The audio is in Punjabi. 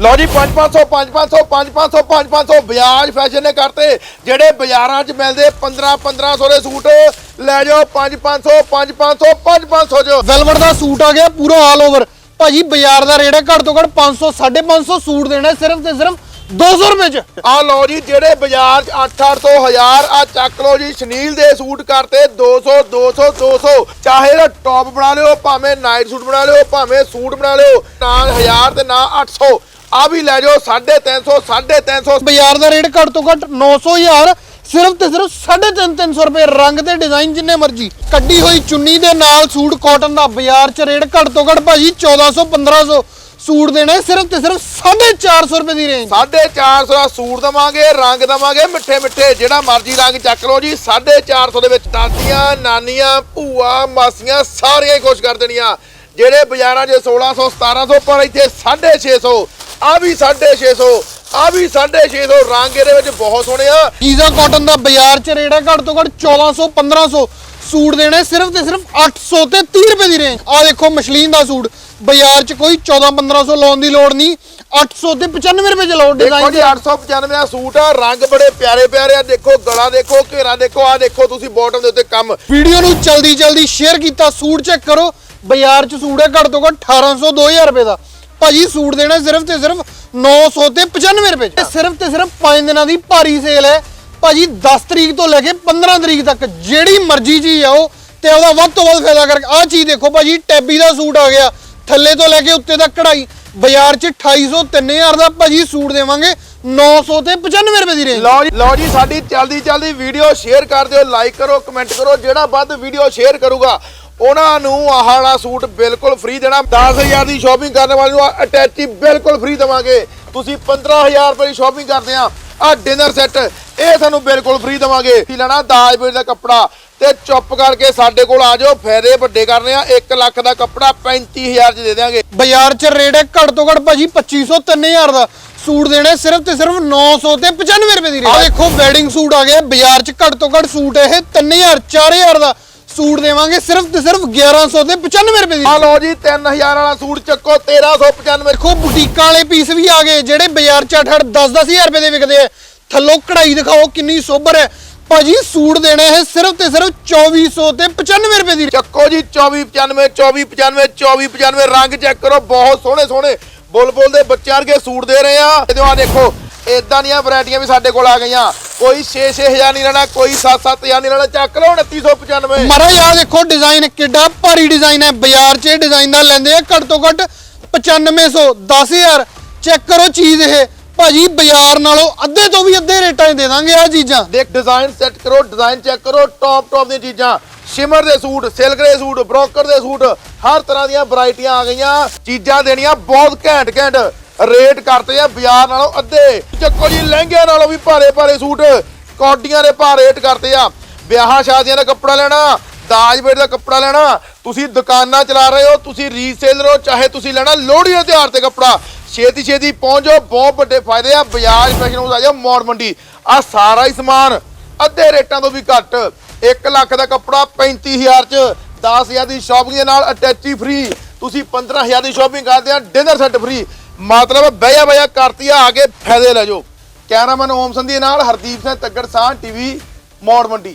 ਲਓ ਜੀ 5-500 5-500 5-500 5-500 ਵਿਆਜ ਫੈਸ਼ਨ ਨੇ ਕਰਤੇ। ਜਿਹੜੇ ਬਾਜ਼ਾਰਾਂ 'ਚ ਮਿਲਦੇ 15-1500 ਦੇ ਸੂਟ, ਲੈ ਜਾਓ 5-500 5-500 5-500 ਚ। ਵੈਲਵਟ ਦਾ ਸੂਟ ਆ ਗਿਆ, ਪੂਰਾ ਆਲ ਓਵਰ ਭਾਜੀ, ਬਾਜ਼ਾਰ ਦਾ ਰੇਟ ਹੈ ਘੱਟ ਤੋਂ ਘੱਟ 500 550 ਸੂਟ ਦੇਣਾ ਸਿਰਫ ਤੇ ਸਿਰਫ 200 ਰੁਪਏ ਚ। ਆ ਲਓ ਜੀ ਜਿਹੜੇ ਬਾਜ਼ਾਰ 'ਚ 8-800 1000 ਆ ਚੱਕ ਲਓ ਜੀ ਸ਼ਨੀਲ ਦੇ ਸੂਟ ਕਰਤੇ 200 200 200 ਚਾਹੇ ਇਹਦਾ ਟੌਪ ਬਣਾ ਲਿਓ ਭਾਵੇਂ ਨਾਈਟ ਸੂਟ ਬਣਾ ਲਿਓ ਭਾਵੇਂ ਸੂਟ ਬਣਾ ਲਿਓ ਨਾ 1000 ਤੇ ਨਾ 800 ਆ ਵੀ ਲੈ ਜਾਓ 350 350 ਬਾਜ਼ਾਰ ਦਾ ਰੇਟ ਘੱਟ ਤੋਂ ਘੱਟ 900 ਹਜ਼ਾਰ ਸਿਰਫ ਤੇ ਸਿਰਫ 350 300 ਰੁਪਏ। ਰੰਗ ਤੇ ਡਿਜ਼ਾਈਨ ਜਿੰਨੇ ਮਰਜ਼ੀ ਕੱਢੀ ਹੋਈ ਚੁੰਨੀ ਦੇ ਨਾਲ ਸੂਟ ਕਾਟਨ ਦਾ ਬਾਜ਼ਾਰ ਚ ਰੇਟ ਘੱਟ ਤੋਂ ਘੱਟ ਭਾਜੀ 1400 1500 ਸੂਟ ਦੇਣਾ ਹੈ ਸਿਰਫ ਤੇ ਸਿਰਫ 450 ਰੁਪਏ ਦੀ ਰੇਂਜ 450 ਦਾ ਸੂਟ ਦਵਾਂਗੇ ਰੰਗ ਦਵਾਂਗੇ ਮਿੱਠੇ ਮਿੱਠੇ ਜਿਹੜਾ ਮਰਜ਼ੀ ਰੰਗ ਚੱਕ ਲਓ ਜੀ 450 ਦੇ ਵਿੱਚ ਦਾਦੀਆਂ ਨਾਨੀਆਂ ਭੂਆ ਮਾਸੀਆਂ ਸਾਰੀਆਂ ਹੀ ਖੁਸ਼ ਕਰ ਦੇਣੀਆਂ। ਜਿਹੜੇ ਬਾਜ਼ਾਰਾਂ 'ਚ 1600 1700 ਪਰ ਇੱਥੇ 650 ਆ ਵੀ 650 ਆ ਵੀ 650 ਰੰਗ ਇਹਦੇ ਵਿੱਚ ਬਹੁਤ ਸੋਹਣੇ ਆ। ਗੀਜ਼ਾ ਕਾਟਨ ਦਾ ਬਾਜ਼ਾਰ ਚ ਰੇਟ ਹੈ ਘੱਟ ਤੋਂ ਘੱਟ 1400 1500 ਸੂਟ ਦੇਣਾ ਸਿਰਫ ਤੇ ਸਿਰਫ 800 ਤੇ 30 ਰੁਪਏ ਦੀ ਰੇਂਜ ਆ ਦੇਖੋ ਮਸ਼ਲੀਨ ਦਾ ਸੂਟ ਬਾਜ਼ਾਰ ਚ ਕੋਈ 14 1500 ਲਾਉਣ ਦੀ ਲੋੜ ਨਹੀਂ 800 ਤੇ 95 ਰੁਪਏ ਚ ਲਾਓ ਦੇਖੋ ਡਿਜ਼ਾਈਨ ਜੀ 895 ਦਾ ਸੂਟ ਆ ਰੰਗ ਬੜੇ ਪਿਆਰੇ ਪਿਆਰੇ ਆ ਦੇਖੋ ਗਲਾ ਦੇਖੋ ਘੇਰਾ ਦੇਖੋ ਆ ਦੇਖੋ ਤੁਸੀਂ ਬਾਟਮ ਦੇ ਉੱਤੇ ਕੰਮ। ਵੀਡੀਓ ਨੂੰ ਜਲਦੀ ਜਲਦੀ ਸ਼ੇਅਰ ਕੀਤਾ ਸੂਟ ਚੈੱਕ ਕਰੋ ਬਾਜ਼ਾਰ ਚ ਸੂਟ ਹੈ ਘੱਟ ਤੋਂ ਘੱਟ 1800 2000 ਰੁਪਏ ਦਾ। ਭਾਜੀ ਸੂਟ ਦੇਣਾ ਸਿਰਫ ਤੇ ਸਿਰਫ 900 ਤੇ 95 ਰੁਪਏ ਚ। ਸਿਰਫ ਤੇ ਸਿਰਫ 5 ਦਿਨਾਂ ਦੀ ਭਾਰੀ ਸੇਲ ਹੈ। ਭਾਜੀ 10 ਤਰੀਕ ਤੋਂ ਲੈ ਕੇ 15 ਤਰੀਕ ਤੱਕ ਜਿਹੜੀ ਮਰਜ਼ੀ ਚੀਜ਼ ਆਓ ਤੇ ਉਹਦਾ ਵੱਧ ਤੋਂ ਵੱਧ ਫਾਇਦਾ ਕਰਕੇ ਆਹ ਚੀਜ਼ ਦੇਖੋ ਭਾਜੀ ਟੈਬੀ ਦਾ ਸੂਟ ਆ ਗਿਆ। ਥੱਲੇ ਤੋਂ ਲੈ ਕੇ ਉੱਤੇ ਤੱਕ ਕਢਾਈ। ਬਾਜ਼ਾਰ 'ਚ 2800 3000 ਦਾ ਭਾਜੀ ਸੂਟ ਦੇਵਾਂਗੇ। 900 ਤੇ 95 ਰੁਪਏ ਦੀ ਰੇਂਜ ਲਓ ਜੀ ਲਓ ਜੀ, ਸਾਡੀ ਜਲਦੀ ਜਲਦੀ ਵੀਡੀਓ ਸ਼ੇਅਰ ਕਰ ਦਿਓ ਲਾਈਕ ਕਰੋ ਕਮੈਂਟ ਕਰੋ, ਜਿਹੜਾ ਵੱਧ ਵੀਡੀਓ ਸ਼ੇਅਰ ਕਰੂਗਾ, ਉਹਨਾਂ ਨੂੰ ਆਹ ਵਾਲਾ ਸੂਟ ਬਿਲਕੁਲ ਫ੍ਰੀ ਦੇਣਾ। 10000 ਦੀ ਸ਼ਾਪਿੰਗ ਕਰਨ ਵਾਲੇ ਨੂੰ ਅਟੈਚੀ ਬਿਲਕੁਲ ਫ੍ਰੀ ਦੇਵਾਂਗੇ। ਤੁਸੀਂ 15000 ਰੁਪਏ ਦੀ ਸ਼ਾਪਿੰਗ ਕਰਦੇ ਆ। ਆ ਡਿਨਰ ਸੈੱਟ ਇਹ ਤੁਹਾਨੂੰ ਬਿਲਕੁਲ ਫ੍ਰੀ ਦਵਾਂਗੇ। ਕੀ ਲੈਣਾ ਦਾਜ ਬੇੜ ਦਾ ਕੱਪੜਾ ਤੇ ਚੁੱਪ ਕਰਕੇ ਸਾਡੇ ਕੋਲ ਆ ਜਾਓ। ਫਾਇਦੇ ਵੱਡੇ ਕਰਨੇ ਆ। 1 ਲੱਖ ਦਾ ਕੱਪੜਾ 35000 ਚ ਦੇ ਦਿਆਂਗੇ। ਬਾਜ਼ਾਰ 'ਚ ਰੇਟ ਹੈ ਘੱਟ ਤੋਂ ਘੱਟ ਭਾਜੀ 2500 3000 ਦਾ। ਸੂਟ ਦੇਣਾ ਸਿਰਫ ਤੇ ਸਿਰਫ 900 ਤੇ 95 ਰੁਪਏ ਦੀ ਰੇਟ। ਆ ਦੇਖੋ ਵੈਡਿੰਗ ਸੂਟ ਆ ਗਿਆ। ਬਾਜ਼ਾਰ 'ਚ ਘੱਟ ਤੋਂ ਘੱਟ ਸੂਟ ਇਹ 3000 4000 ਦਾ ਸੂਟ ਦੇਵਾਂਗੇ ਸਿਰਫ ਤੇ ਸਿਰਫ 1100 ਤੇ 95 ਰੁਪਏ ਦੀ ਆ ਲਓ ਜੀ 3000 ਵਾਲਾ ਸੂਟ ਚੱਕੋ 1395 ਦੇਖੋ ਬੁਟੀਕਾਂ ਵਾਲੇ ਪੀਸ ਵੀ ਆ ਗਏ ਜਿਹੜੇ ਬਾਜ਼ਾਰ 'ਚ 8 10 10000 ਰੁਪਏ ਦੇ ਵਿਕਦੇ ਆ। ਥੱਲੋਂ ਕਢਾਈ ਦਿਖਾਓ ਕਿੰਨੀ ਸੋਬਰ ਹੈ। ਭਾਜੀ ਸੂਟ ਦੇਣਾ ਹੈ ਸਿਰਫ ਤੇ ਸਿਰਫ 2400 ਤੇ 95 ਰੁਪਏ ਦੀ ਚੱਕੋ ਜੀ 2495 2495 2495 ਰੰਗ ਚੈੱਕ ਕਰੋ ਬਹੁਤ ਸੋਹਣੇ ਸੋਹਣੇ ਬੁਲਬੁਲ ਦੇ ਬੱਚਿਆਂ ਵਰਗੇ ਸੂਟ ਦੇ ਰਹੇ ਆ। ਤੇ ਆ ਦੇਖੋ ਇਦਾਂ ਦੀਆਂ ਵੈਰਾਈਟੀਆਂ ਵੀ ਸਾਡੇ ਕੋਲ ਆ ਗਈਆਂ। ਕੋਈ 6-6000 ਨਹੀਂ ਲੈਣਾ ਕੋਈ 7-7000 ਨਹੀਂ ਲੈਣਾ। ਚੱਕ ਲਓ 2995 ਮਹਾਰਾਜ ਆ ਦੇਖੋ ਡਿਜ਼ਾਈਨ ਕਿੱਡਾ ਭਾਰੀ ਡਿਜ਼ਾਈਨ ਹੈ। ਬਾਜ਼ਾਰ 'ਚ ਇਹ ਡਿਜ਼ਾਈਨ ਦਾ ਲੈਂਦੇ ਆ ਘੱਟ ਤੋਂ ਘੱਟ 9500 10000 ਚੈੱਕ ਕਰੋ ਚੀਜ਼ ਇਹ। ਭਾਜੀ ਬਾਜ਼ਾਰ ਨਾਲੋਂ ਅੱਧੇ ਤੋਂ ਵੀ ਅੱਧੇ ਰੇਟਾਂ 'ਚ ਦੇ ਦਾਂਗੇ ਆ ਚੀਜ਼ਾਂ। ਦੇਖ ਡਿਜ਼ਾਈਨ ਸੈੱਟ ਕਰੋ ਡਿਜ਼ਾਈਨ ਚੈੱਕ ਕਰੋ ਟੌਪ ਟੌਪ ਦੀਆਂ ਚੀਜ਼ਾਂ। ਸ਼ਿਮਰ ਦੇ ਸੂਟ ਸਿਲਕ ਦੇ ਸੂਟ ਬ੍ਰੋਕਰ ਦੇ ਸੂਟ, ਹਰ ਤਰ੍ਹਾਂ ਦੀਆਂ ਵੈਰਾਈਟੀਆਂ ਆ ਗਈਆਂ। ਚੀਜ਼ਾਂ ਦੇਣੀਆਂ ਬਹੁਤ ਘੈਂਟ ਘੈਂਟ। ਰੇਟ ਕਰਤੇ ਆ ਬਾਜ਼ਾਰ ਨਾਲੋਂ ਅੱਧੇ। ਚੱਕੋ ਜੀ, ਲਹਿੰਗਿਆਂ ਨਾਲੋਂ ਵੀ ਭਾਰੇ ਭਾਰੇ ਸੂਟ। ਕੌਡੀਆਂ ਦੇ ਭਾਅ ਰੇਟ ਕਰਤੇ ਆ। ਵਿਆਹਾਂ ਸ਼ਾਦੀਆਂ ਦਾ ਕੱਪੜਾ ਲੈਣਾ ਦਾਜ ਬੇਟ ਦਾ ਕੱਪੜਾ ਲੈਣਾ। ਤੁਸੀਂ ਦੁਕਾਨਾਂ ਚਲਾ ਰਹੇ ਹੋ, ਤੁਸੀਂ ਰੀਸੇਲਰ ਹੋ ਚਾਹੇ ਤੁਸੀਂ ਲੈਣਾ ਲੋਹੜੀ ਦੇ ਤਿਉਹਾਰ ਤੇ ਕੱਪੜਾ। ਛੇਤੀ ਛੇਤੀ ਪਹੁੰਚ ਜਾਓ ਬਹੁਤ ਵੱਡੇ ਫਾਇਦੇ ਆ। ਬਜਾਜ ਫੈਸ਼ਨ ਹਾਊਸ ਆ ਜਾਓ ਮੌੜ ਮੰਡੀ। ਆ ਸਾਰਾ ਹੀ ਸਮਾਨ, ਅੱਧੇ ਰੇਟਾਂ ਤੋਂ ਵੀ ਘੱਟ। 1 ਲੱਖ ਦਾ ਕੱਪੜਾ 35000 ਚ 10000 ਦੀ ਸ਼ਾਪਿੰਗ ਦੇ ਨਾਲ ਅਟੈਚੀ ਫ੍ਰੀ ਤੁਸੀਂ 15000 ਦੀ ਸ਼ਾਪਿੰਗ ਕਰਦੇ ਆ ਡਿਨਰ ਸੈੱਟ ਫ੍ਰੀ ਮਤਲਬ ਬਹਿਆ ਬਹਿਆ ਕਰਤੀ ਆ ਕੇ ਫਾਇਦੇ ਲੈ ਜਾਓ। ਕੈਮਰਾਮੈਨ ਓਮ ਸੰਧੀ ਨਾਲ ਹਰਦੀਪ ਸਿੰਘ ਤੱਗੜ ਸਾਹ ਟੀਵੀ, ਮੌੜ ਮੰਡੀ।